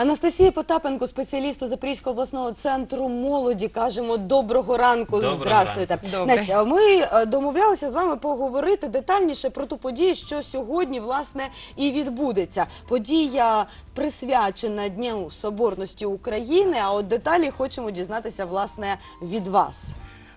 Анастасія Потапенко, спеціалісту Запорізького обласного центру молоді, кажемо доброго ранку. Доброго Здравствуйте. ранку. Добрий. Настя, ми е, домовлялися з вами поговорити детальніше про ту подію, що сьогодні власне і відбудеться. Подія присвячена Дню Соборності України. А от деталі хочемо дізнатися власне від вас.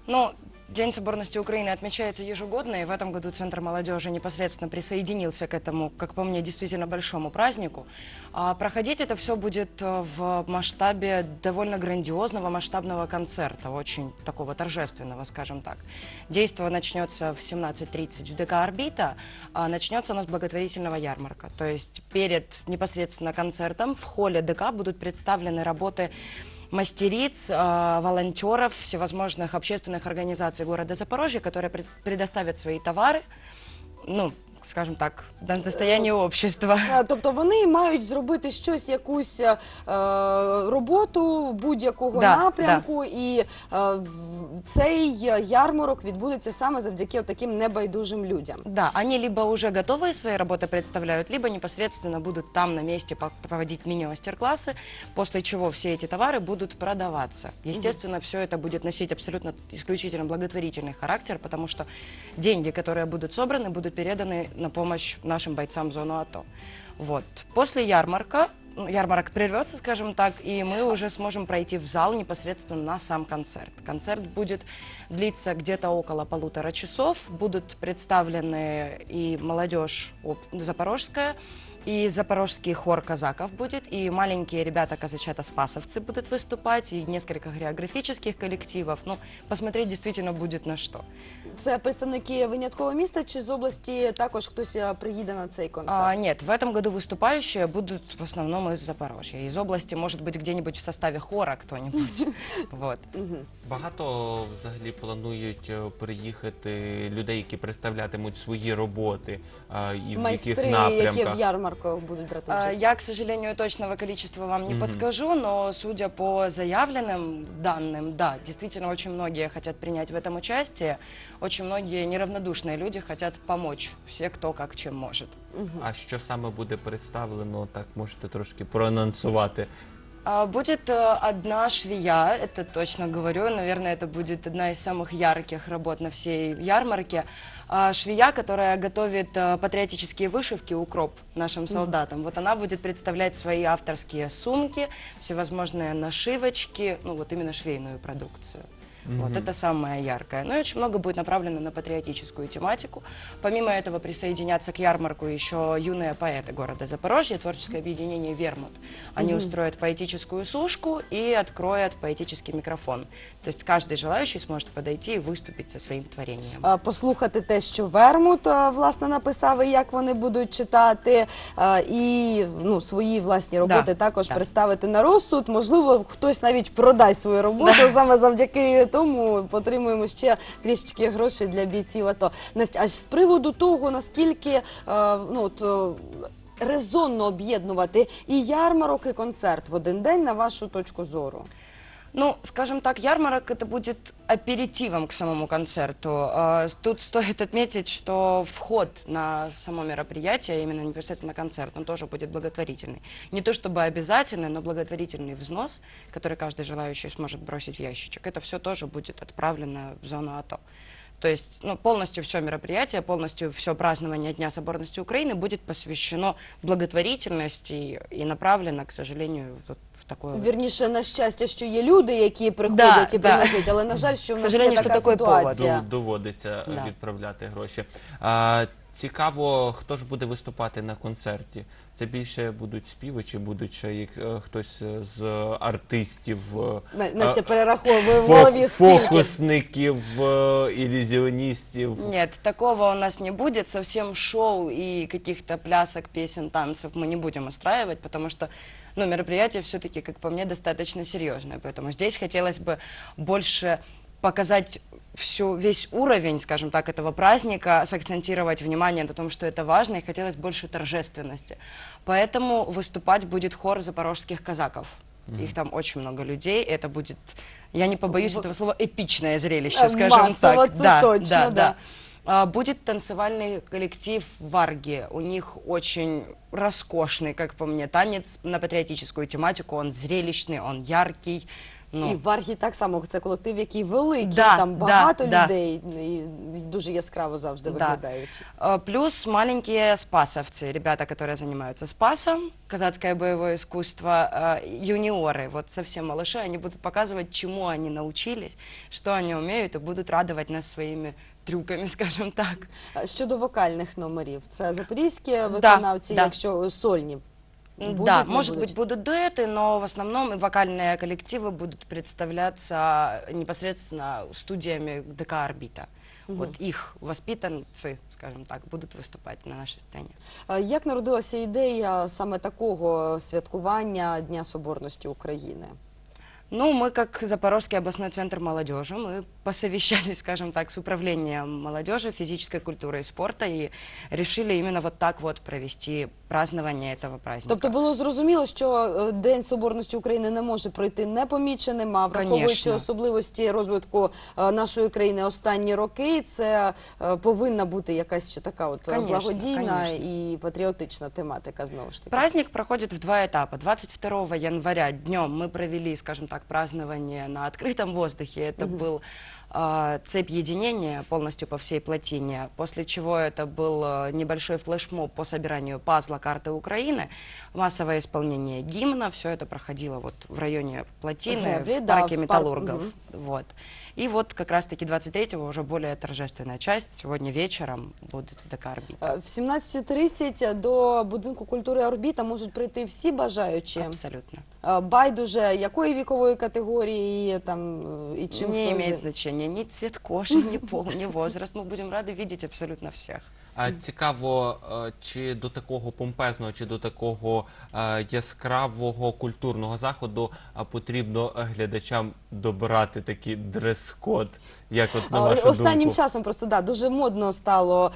Ну, День соборности Украины отмечается ежегодно, и в этом году Центр молодежи непосредственно присоединился к этому, как по мне, действительно большому празднику. А проходить это все будет э, в масштабе довольно грандиозного масштабного концерта, очень такого торжественного, скажем так. Действо начнется в 17.30 в ДК «Орбита», а начнется оно с благотворительного ярмарка. То есть перед непосредственно концертом в холле ДК будут представлены работы мастериц, э, волонтеров, всевозможных общественных организаций города Запорожья, которые пред- предоставят свои товары, ну, скажем так, на достояние общества. Е, Тобто вони мають зробити щось, якусь е, роботу будь-якого Да, напрямку, і е, в- цей ярмарок відбудеться саме завдяки таким небайдужим людям. Да, они либо уже готовые свои работы представляют, либо непосредственно будут там на месте по- проводить мини-мастер-классы, после чего все эти товары будут продаваться. Естественно, все это будет носить абсолютно исключительно благотворительный характер, потому что деньги, которые будут собраны, будут переданы На помощь нашим бойцам в зону АТО. Вот. После ярмарка, ну, ярмарок прервется, скажем так, и мы уже сможем пройти в зал непосредственно на сам концерт. Концерт будет длиться где-то около полутора часов. Будут представлены и молодежь запорожская, и запорожский хор казаков будет, и маленькие ребята казачата-спасовцы будут выступать, и несколько хореографических коллективов. Ну, посмотреть действительно будет на что. Це представники виняткового міста чи з області також хтось е, приїде на цей концерт? А, нет, в этом году выступающие будут в основном из Запорожья. Из области, может быть, где-нибудь в составе хора кто-нибудь. Вот. Мгм. Багато взагалі планують е, приїхати людей, які представлятимуть свої роботи а, і в Майстри, яких які в напрямках. ярмарку будуть брати А, участь. Я, к сожалению, точного количества вам не Мгм. подскажу, но судя по заявленным данным, да, действительно очень многие хотят принять в этом участие. Очень многие неравнодушные люди хотят помочь. Все, кто как чем может. А що саме буде представлено, так можете трошки проанонсувати. А, Будет э, одна швея, это точно говорю, наверное, это будет одна из самых ярких работ на всей ярмарке. А, Швея, которая готовит э, патриотические вышивки, укроп нашим солдатам. Вот она будет представлять свои авторские сумки, всевозможные нашивочки, ну вот именно швейную продукцию. Вот это самое яркое. Ну и очень много будет направлено на патриотическую тематику. Помимо этого присоединятся к ярмарку еще юные поэты города Запорожья, творческое объединение «Вермут». Они устроят поэтическую сушку и откроют поэтический микрофон. То есть каждый желающий сможет подойти и выступить со своим творением. Е, Послухати те, що Вермут е, власне написав, і як вони будуть читати, е, і ну свої власні роботи Да, також да. представити на розсуд. Можливо, хтось навіть продасть свою роботу саме завдяки тому. Отримуємо ще трішечки грошей для бійців. АТО. Настя, а з приводу того, наскільки е, ну е, Резонно об'єднувати і ярмарок, і концерт в один день на вашу точку зору. Ну, скажем так, ярмарок это будет аперитивом к самому концерту. А, Тут стоит отметить, что вход на само мероприятие, именно непосредственно концерт, он тоже будет благотворительный. Не то чтобы обязательный, но благотворительный взнос, который каждый желающий сможет бросить в ящичек. Это все тоже будет отправлено в зону АТО. То есть ну, полностью все мероприятие, полностью все празднование Дня соборности Украины будет посвящено благотворительности и направлено, к сожалению, вот в такое Вірніше, на щастя, що є люди, які приходять Да, і да. приносять, але на жаль, що в К нас є сожалению, така що такий повод. ситуація. Дов- Доводиться Да. відправляти гроші. А, цікаво, хто ж буде виступати на концерті. Це більше будуть співи, чи будуть ще як, е, хтось е, з артистів, е, На- Настя е, перераховує в фо- голові скільки. фокусників, е, ілюзіоністів. Нет, такого у нас не будет. Совсем шоу и каких-то плясок, песен, танцев мы не будем устраивать, потому что ну, мероприятие все-таки, как по мне, достаточно серьезное. Поэтому здесь хотелось бы больше показать всю, весь уровень, скажем так, этого праздника, сакцентировать внимание на том, что это важно, и хотелось больше торжественности. Поэтому выступать будет хор запорожских казаков. Их там очень много людей, это будет, я не побоюсь В- этого слова, эпичное Э, зрелище, скажем массово, так. это точно, да. А, Будет танцевальный коллектив Варги. У них очень роскошный, как по мне, танец на патриотическую тематику. Он зрелищный, он яркий. Ну, І Варгі так само це колектив, який великий, Да, там да, багато да. людей і дуже яскраво завжди Да. виглядають. А, Плюс маленькие спасовцы, ребята, которые занимаются спасом, казацкое боевое искусство, а, юниоры, вот совсем малыши, они будут показывать, чему они научились, что они умеют, и будут радовать нас своими трюками, скажем так. А Щодо вокальних номерів, це запорізькі виконавці, да. якщо сольні. Будуть, да, не может будуть? быть, будут дуэты, но в основном и вокальные коллективы будут представляться непосредственно студиями ДК «Орбита». Вот их воспитанцы, скажем так, будут выступать на нашей сцене. А Як народилася ідея саме такого святкування Дня Соборності України? Ну, мы как Запорожский областной центр молодежи, мы посовещались, скажем так, с управлением молодежи, физической культуры и спорта и решили именно вот так вот провести празднование этого праздника. Тобто було зрозуміло, що е, День Соборності України не може пройти непоміченим, а враховуючи Конечно. особливості розвитку е, нашої країни останні роки, це е, повинна бути якась ще така от е, Конечно, благодійна конечно. і патріотична тематика знову ж таки. Праздник проходит в два этапа. 22 января днем мы провели, скажем так, празднование на открытом воздухе. Это был э, цепь единения полностью по всей плотине, после чего это был э, небольшой флешмоб по собиранию пазла карты Украины, массовое исполнение гимна, все это проходило вот в районе плотины, Греблі, в да, парке в парк- металлургов. мгм. Вот. И вот как раз-таки 23-го уже более торжественная часть. Сегодня вечером будет в ДК «Орбита». Е, В 17.30 до будинку культури Орбіта можуть прийти всі бажаючі. Абсолютно. Е, Байдуже якої вікової категорії там и і чим не имеет значения ни цвет кожи, ни пол, ни возраст. Мы будем рады видеть абсолютно всех. А цікаво, е, чи до такого помпезного, чи до такого е, яскравого культурного заходу е, потрібно глядачам добирати такий дрес-код, як от на вашу Останнім думку? часом просто да дуже модно стало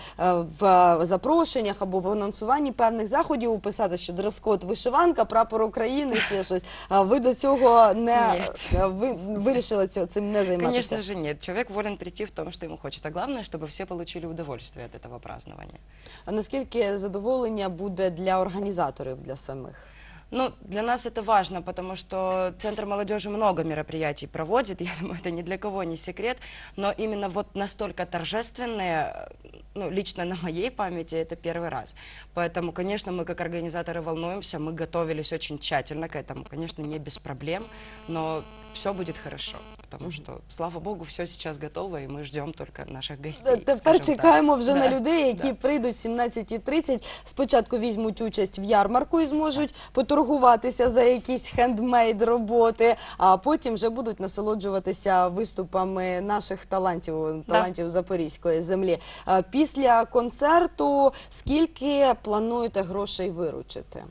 в запрошеннях або в анонсуванні певних заходів писати, що дрес-код вишиванка, прапор України, ще щось. А ви до цього не ви вирішили цього цим не займатися? Же нет. Человек волен прийти в том, что ему хочется. Главное, чтобы все получили удовольствие от этого празднования. А наскільки задоволення буде для організаторів для самих? Ну, для нас это важно, потому что Центр молодежи много мероприятий проводит, я думаю, это ни для кого не секрет, но именно вот настолько торжественные, э, ну, лично на моей памяти, это первый раз. Поэтому, конечно, мы как организаторы волнуемся, мы готовились очень тщательно к этому, конечно, не без проблем, но все будет хорошо, потому что, слава богу, все сейчас готово, и мы ждем только наших гостей. Тепер скажем так. чекаємо вже на Да, людей, які да. прийдуть в 17.30. Спочатку візьмуть участь в ярмарку і зможуть поторгуватися за якісь хендмейд роботи, а потім вже будуть насолоджуватися виступами наших талантів, талантів запорізької землі. А Після концерту скільки плануєте грошей виручити?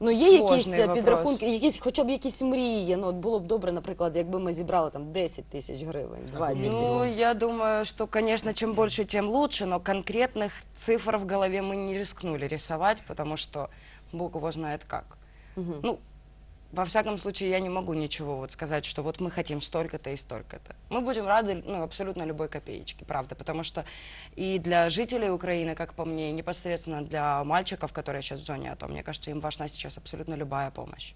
Ну, є якісь Сложний е, вопрос. підрахунки, якісь, хоча б якісь мрії. Ну, от було б добре, наприклад, якби ми зібрали там 10 тисяч гривень, 20 Ну, я думаю, что, конечно, чем больше, тем лучше, но конкретных цифр в голове мы не рискнули рисовать, потому что Бог его знает как. Мгм. Ну, во всяком случае, я не могу ничего вот сказать, что вот мы хотим столько-то и столько-то. Мы будем рады ну, абсолютно любой копеечке, правда, потому что и для жителей Украины, как по мне, и непосредственно для мальчиков, которые сейчас в зоне АТО, мне кажется, им важна сейчас абсолютно любая помощь.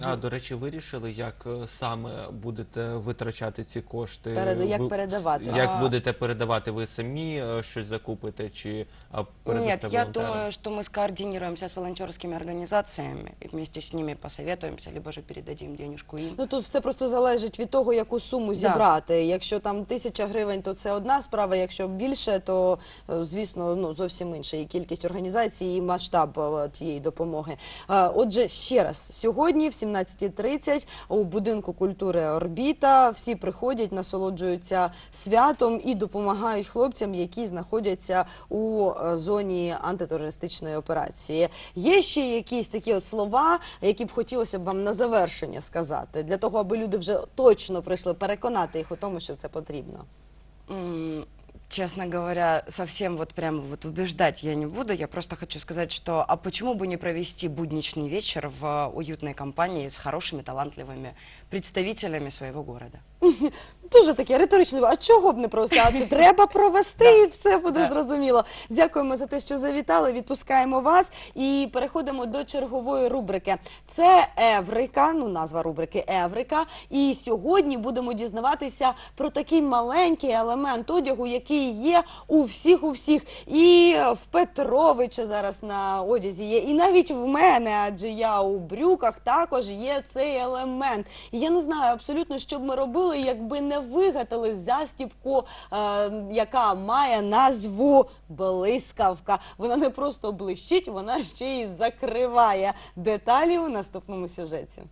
А, до речі, вирішили, як е, саме будете витрачати ці кошти? Переда- як Ви- передавати? Як А. будете передавати? Ви самі е, щось закупите чи передасте Нет, я думаю, что мы скоординируемся с волонтерскими организациями и вместе с ними посоветуемся, либо же передадим денежку им. Ну тут все просто залежить від того, яку суму зібрати. Якщо там тисяча гривень, то це одна справа. Якщо більше, то е, звісно ну зовсім інша і кількість організацій, і масштаб е, тієї допомоги. Е, Отже, ще раз сьогодні, в 17.30 у будинку культури Орбіта всі приходять, насолоджуються святом і допомагають хлопцям, які знаходяться у е, зоні антитерористичної операції. Є ще якісь такі от слова, які б хотілося б вам на завершення сказати, для того, аби люди вже точно прийшли переконати їх у тому, що це потрібно М, Честно говоря, совсем вот прямо вот убеждать я не буду. Я просто хочу сказать, что а почему бы не провести будничный вечер в уютной компании с хорошими, талантливыми представителями своего города. Дуже таке риторичне. А чого б не провести? Треба провести і все буде зрозуміло. Дякуємо за те, що завітали. Відпускаємо вас і переходимо до чергової рубрики. Це Еврика, ну назва рубрики Еврика. І сьогодні будемо дізнаватися про такий маленький елемент одягу, який є у всіх, у всіх. І в Петровича зараз на одязі є, і навіть в мене, адже я у брюках також є цей елемент. Я не знаю абсолютно, що б ми робили, якби не вигадали застіпку, е, яка має назву блискавка. Вона не просто блищить, вона ще й закриває деталі у наступному сюжеті.